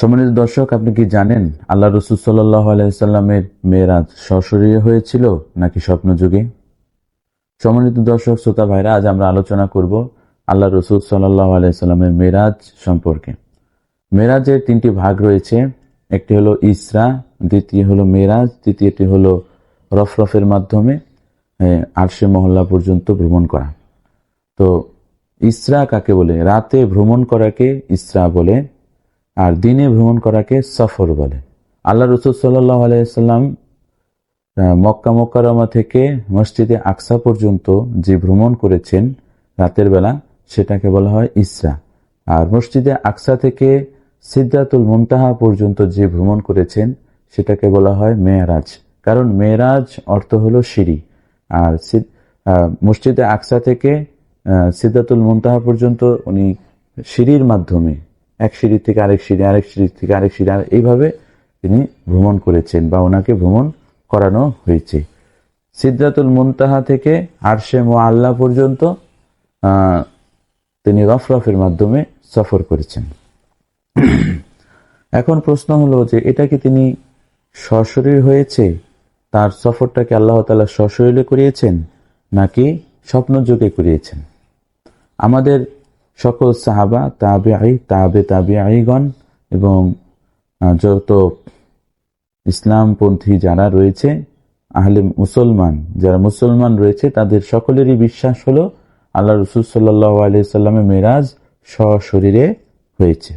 সম্মানিত দর্শক, আপনি কি জানেন আল্লাহ রসুল সাল্লাহ মেয়েরাজ সশরীরে হয়েছিল নাকি স্বপ্নযুগে? সম্মানিত দর্শক, শ্রোতা ভাইরা, আজ আমরা আলোচনা করব আল্লাহ রসুল সাল্লাহ আলাইসাল্লামের মেরাজ সম্পর্কে। মেরাজের তিনটি ভাগ রয়েছে। একটি হলো ইসরা, দ্বিতীয় হলো মেরাজ তৃতীয়টি হলো রফরফের মাধ্যমে আরশে মহল্লা পর্যন্ত ভ্রমণ করা। তো ইসরা কাকে বলে? রাতে ভ্রমণ করাকে ইসরা বলে। আর দিনে ভ্রমণ করাকে সফর বলে। আল্লাহ রসুল সাল্লাহ আলাইসাল্লাম মক্কা মক্কারমা থেকে মসজিদে আকসা পর্যন্ত যে ভ্রমণ করেছেন রাতের বেলা, সেটাকে বলা হয় ইসরা। আর মসজিদে আকসা থেকে সিদ্ধাতুল মুনতাহা পর্যন্ত যে ভ্রমণ করেছেন, সেটাকে বলা হয় মেয়েরাজ। কারণ মেয়েরাজ অর্থ হলো সিঁড়ি। আর মসজিদে আকসা থেকে সিদ্ধাতুল মুনতাহা পর্যন্ত উনি সিঁড়ির মাধ্যমে এক সিঁড়ি থেকে আরেক সিঁড়ি আরেক সিঁড়ি থেকে আরেক সিঁড়ি, আর এইভাবে তিনি ভ্রমণ করেছেন বা ওনাকে ভ্রমণ করানো হয়েছে। সিদ্ধাতুল মুনতাহা থেকে আরশে আল্লাহ পর্যন্ত তিনি রফরফের মাধ্যমে সফর করেছেন। এখন প্রশ্ন হলো যে এটা কি তিনি সশরীর হয়েছে? তার সফরটাকে আল্লাহ তালা সশরীরে করিয়েছেন নাকি স্বপ্ন যুগে করিয়েছেন? আমাদের সকল সাহাবা তাবে আই তাবে তাবে আইগণ এবং যত ইসলামপন্থী যারা রয়েছে, আহলে মুসলমান, যারা মুসলমান রয়েছে, তাদের সকলেরই বিশ্বাস হলো আল্লাহ রসুল সাল্লাহ আলি সাল্লামের মেরাজ সশরীরে হয়েছে।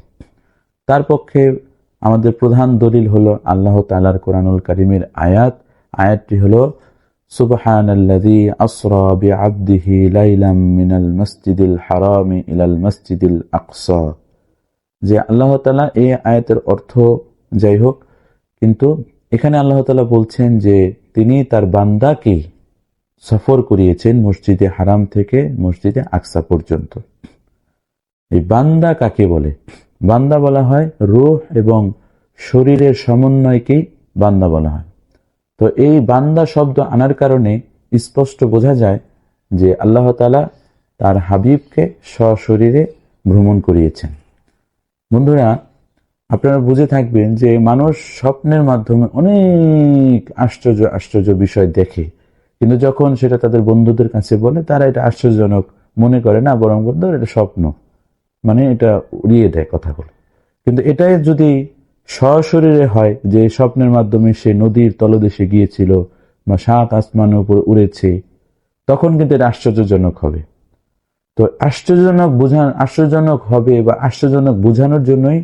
তার পক্ষে আমাদের প্রধান দলিল হলো আল্লাহ তালার কোরআনুল করিমের আয়াত। আয়াতটি হলো সুবহান আল্লাযী আসরা বিআবদিহি লাইলাম মিনাল মসজিদিল হারামি ইলাল মসজিদিল আকসা। যে আল্লাহ তালা এই আয়াতের অর্থ যাই হোক কিন্তু এখানে আল্লাহ তালা বলছেন যে তিনি তার বান্দাকে সফর করিয়েছেন মসজিদে হারাম থেকে মসজিদে আকসা পর্যন্ত। এই বান্দা কাকে বলে? বান্দা বলা হয় রূহ এবং শরীরের সমন্বয়কেই বান্দা বলা হয়। তো এই বান্দা শব্দ আনার কারণে স্পষ্ট বোঝা যায় যে আল্লাহ তালা তার হাবিবকে সশরীরে ভ্রমণ করিয়েছেন। বন্ধুরা, আপনারা বুঝে থাকবেন যে মানুষ স্বপ্নের মাধ্যমে অনেক আশ্চর্য আশ্চর্য বিষয় দেখে। কিন্তু যখন সেটা তাদের বন্ধুদের কাছে বলে, তারা এটা আশ্চর্যজনক মনে করে, না, বরং বন্ধু এটা স্বপ্ন। মানে এটা উড়িয়ে দেয় কথাগুলো। কিন্তু এটাই যদি সশরীরে হয় যে স্বপ্নের মাধ্যমে সে নদীর তলদেশে গিয়েছিল বা সাত আসমানের উপর উড়েছে, তখন কিন্তু এটা আশ্চর্যজনক হবে। তো আশ্চর্যজনক বোঝা আশ্চর্যজনক হবে বা আশ্চর্যজনক বোঝানোর জন্যই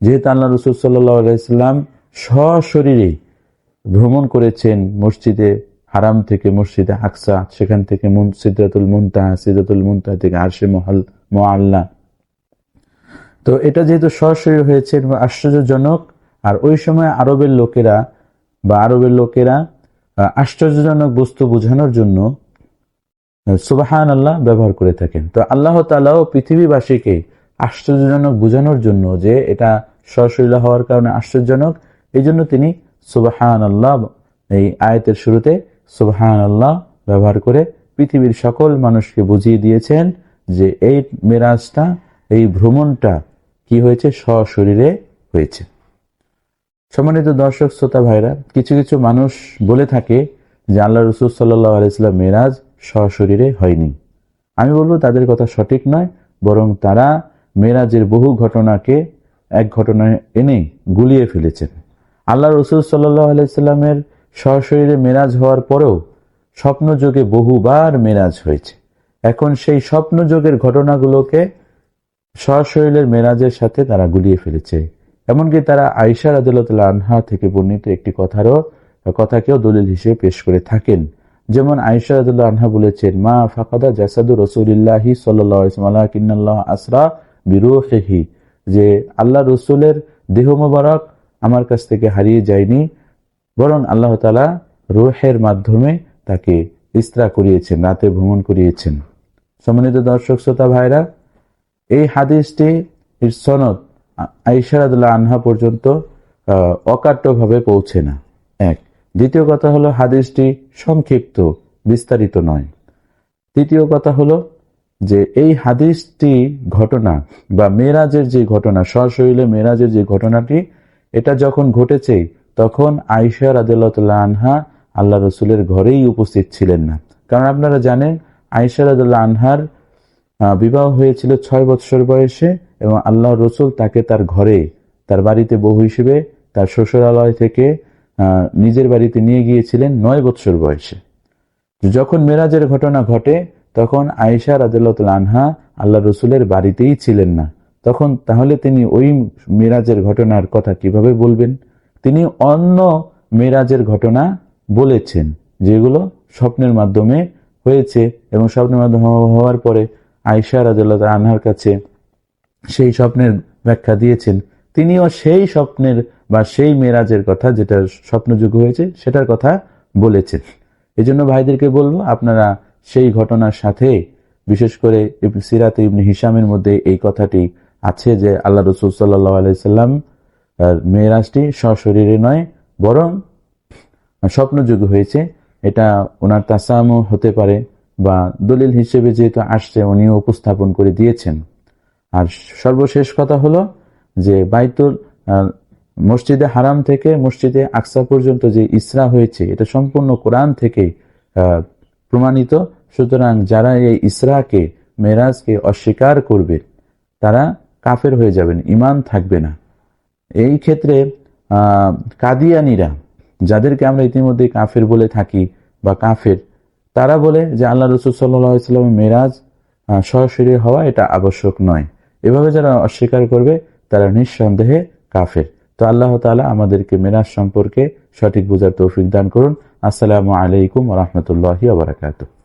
যেহেতু আল্লাহ রসুল সাল্লাহ আলাইসাল্লাম সশরীরে ভ্রমণ করেছেন মসজিদে হারাম থেকে মসজিদে আকসা, সেখান থেকে সিদ্ধাতুল মুনতাহা সিদ্ধাতুল মুনতাহা থেকে আরশে মহল মোয়াল্লা তো এটা যেহেতু সরাসরি হয়েছে আশ্চর্যজনক। আর ওই সময় আরবের লোকেরা বা আরবের লোকেরা আশ্চর্যজনক বস্তু বোঝানোর জন্য সুবাহান আল্লাহ ব্যবহার করে থাকেন। তো আল্লাহ তালাও পৃথিবীবাসীকে আশ্চর্যজনক বোঝানোর জন্য যে এটা সরাসরি হওয়ার কারণে আশ্চর্যজনক, এই জন্য তিনি সুবাহান আল্লাহ এই আয়তের শুরুতে সুবাহান আল্লাহ ব্যবহার করে পৃথিবীর সকল মানুষকে বুঝিয়ে দিয়েছেন যে এই মেরাজটা, এই ভ্রমণটা কি হয়েছে? সশরীরে হয়েছে। সম্মানিত দর্শক, শ্রোতা ভাইরা, কিছু কিছু মানুষ বলে থাকে যে আল্লাহ রসুল সাল্লাহ আলাইসাল্লাম মেরাজ সশরীরে হয়নি। আমি বলব তাদের কথা সঠিক নয়, বরং তারা মেরাজের বহু ঘটনাকে এক ঘটনায় এনে গুলিয়ে ফেলেছেন। আল্লাহ রসুল সাল্লাহ আলাইস্লামের সশরীরে মেরাজ হওয়ার পরেও স্বপ্নযোগে বহুবার মেরাজ হয়েছে। এখন সেই স্বপ্নযোগের ঘটনাগুলোকে সশরীরের মেরাজের সাথে তারা গুলিয়ে ফেলেছে। এমনকি তারা আইসা রাদিল্লাহ আনহা থেকে বর্ণিত একটি কথারও, কথাকেও দলিল হিসেবে পেশ করে থাকেন। যেমন আইসা রাদিল্লাহ আনহা বলেছেন, মা ফাকাদা জাসাদু রসুলিল্লাহি সাল্লাহ আসরা বিরুহি যে আল্লাহ রসুলের দেহ মোবারক আমার কাছ থেকে হারিয়ে যায়নি, বরং আল্লাহ তালা রোহের মাধ্যমে তাকে ইস্ত্রা করিয়েছেন, রাতে ভ্রমণ করিয়েছেন। সম্মানিত দর্শক, শ্রোতা ভাইরা এই হাদিসটি সনদ আইসারাদুল্লাহ আনহা পর্যন্ত অকাট্যভাবে পৌঁছে না। এক। দ্বিতীয় কথা হলো, হাদিসটি সংক্ষিপ্ত, বিস্তারিত নয়। তৃতীয় কথা হলো যে, এই হাদিসটি ঘটনা বা মেরাজের যে ঘটনা, সশরীরে মেরাজের যে ঘটনাটি, এটা যখন ঘটেছে, তখন আইসা রাদিল্লাহ আনহা আল্লাহ রসুলের ঘরেই উপস্থিত ছিলেন না। কারণ আপনারা জানেন আইসা রাদিল্লাহ আনহার বিবাহ হয়েছিল ছয় বৎসর বয়সে এবং আল্লাহ রসুল তাকে তার ঘরে, তার বাড়িতে বহু হিসেবে, তার শ্বশুরালয় থেকে নিজের বাড়িতে নিয়ে গিয়েছিলেন নয় বৎসর বয়সে। যখন মেরাজের ঘটনা ঘটে, তখন আয়েশা রাদিল্লাহ আনহা আল্লাহ রসুলের বাড়িতেই ছিলেন না। তখন তাহলে তিনি ওই মেরাজের ঘটনার কথা কীভাবে বলবেন? তিনি অন্য মেরাজের ঘটনা বলেছেন, যেগুলো স্বপ্নের মাধ্যমে হয়েছে এবং স্বপ্নের মাধ্যমে হওয়া- হওয়ার পরে আয়েশা রাদিল্লাহ আনহার কাছে সেই স্বপ্নের ব্যাখ্যা দিয়েছেন। তিনিও সেই স্বপ্নের বা সেই মেরাজের কথা যেটা স্বপ্নযোগ্য হয়েছে, সেটার কথা বলেছেন। এই জন্য ভাইদেরকে বলব, আপনারা সেই ঘটনার সাথে, বিশেষ করে সিরাতে ইবনে হিসামের মধ্যে এই কথাটি আছে যে আল্লাহ রসুল সাল্লাহ আলাইসাল্লাম মেয়েরাজটি সশরীরে নয়, বরং স্বপ্নযোগ্য হয়েছে। এটা ওনার তাসামও হতে পারে। বা দলিল হিসেবে যেহেতু আসছে, উনিও উপস্থাপন করে দিয়েছেন। আর সর্বশেষ কথা হলো যে বাইতুল মসজিদে হারাম থেকে মসজিদে আকসা পর্যন্ত যে ইসরা হয়েছে, এটা সম্পূর্ণ কোরআন থেকে প্রমাণিত। সুতরাং যারা এই ইসরাকে, মেরাজকে অস্বীকার করবে, তারা কাফের হয়ে যাবেন ইমান থাকবে না। এই ক্ষেত্রে কাদিয়ানিরা, যাদেরকে আমরা ইতিমধ্যে কাফের বলে থাকি বা কাফের তারা বলে যে আল্লাহ রসুল ইসলামের মেরাজ সরাসরি হওয়া এটা আবশ্যক নয়। এভাবে যারা অস্বীকার করবে, তারা নিঃসন্দেহে কাফের। তো আল্লাহ তালা আমাদেরকে মেরাজ সম্পর্কে সঠিক বোঝার তৌফিক দান করুন। আসসালামু আলাইকুম রহমতুল্লাহি আবরাকাতুহ